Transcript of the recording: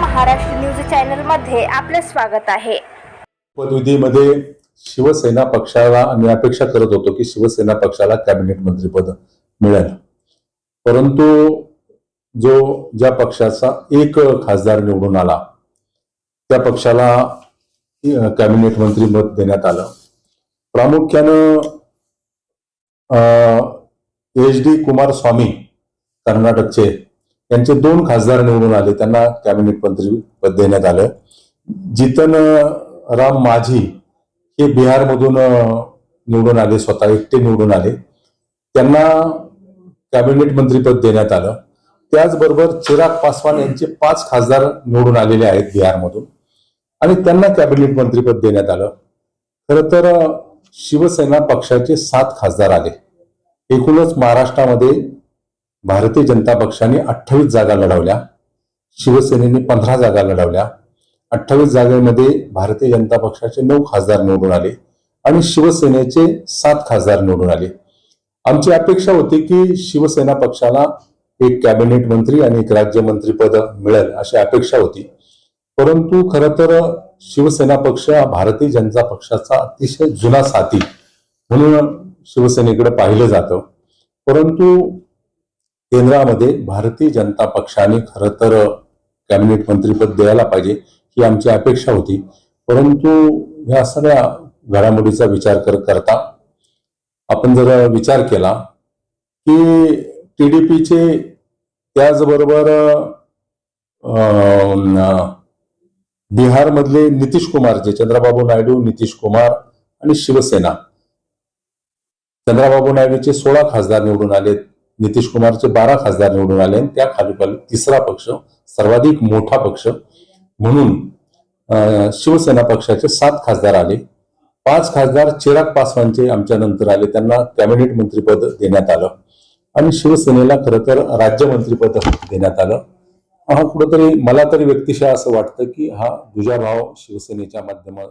Maharashtra news चॅनलमध्ये आपले स्वागत आहे. पदविधीमध्ये शिवसेना पक्षाला आम्ही अपेक्षा करत होतो की शिवसेना पक्षाला कॅबिनेट मंत्रीपद मिळेल. परंतु जो ज्या पक्षाचा एक खासदार निवडून आला त्या पक्षाला कॅबिनेट मंत्री मत देण्यात आलं. प्रामुख्यानं एच डी कुमारस्वामी कर्नाटकचे यांचे दोन खासदार निवडून आले त्यांना कॅबिनेट मंत्रीपद देण्यात आलं. जितन राम माझी हे बिहारमधून निवडून आले स्वतः एकटे निवडून आले. त्यांना कॅबिनेट मंत्रीपद देण्यात आलं. त्याचबरोबर चिराग पासवान यांचे पाच खासदार निवडून आलेले आहेत बिहारमधून. आणि त्यांना कॅबिनेट मंत्रीपद देण्यात आलं. खरं तर शिवसेना पक्षाचे सात खासदार आले. एकूणच महाराष्ट्रामध्ये भारतीय जनता पक्षाने अठ्ठावीस जागा लढवल्या शिवसेनेने पंधरा जागा लढवल्या. अठ्ठावीस जागेमध्ये भारतीय जनता पक्षाचे नऊ खासदार निवडून आले आणि शिवसेनेचे सात खासदार निवडून आले. आमची अपेक्षा होती की शिवसेना पक्षाला एक कॅबिनेट मंत्री आणि एक राज्यमंत्रीपद मिळेल अशी अपेक्षा होती. परंतु खर तर शिवसेना पक्ष भारतीय जनता पक्षाचा अतिशय जुना साथी म्हणून शिवसेनेकडे पाहिलं जातं. परंतु केंद्रामध्ये भारतीय जनता पक्षाने खर तर कॅबिनेट मंत्रीपद द्यायला पाहिजे ही आमची अपेक्षा होती. परंतु ह्या सगळ्या घडामोडीचा विचार कर करता आपण जर विचार केला की टीडीपीचे त्याचबरोबर अं, बिहारमधले नितीश कुमार जे चंद्रबाबू नायडू नितीश कुमार आणि शिवसेना चंद्रबाबू नायडूचे सोळा खासदार निवडून आलेत. नितीश कुमारचे बारा खासदार निवडून आले आणि त्या खालीखाली तिसरा पक्ष सर्वाधिक मोठा पक्ष. म्हणून शिवसेना पक्षाचे सात खासदार आले. पाच खासदार चिराग पासवानचे आमच्या नंतर आले. त्यांना कॅबिनेट मंत्रीपद देण्यात आलं. आणि शिवसेनेला खरं तर राज्यमंत्रीपद देण्यात आलं. हा कुठंतरी मला तरी व्यक्तिशः असं वाटतं की हा दुजाभाव शिवसेनेच्या माध्यमात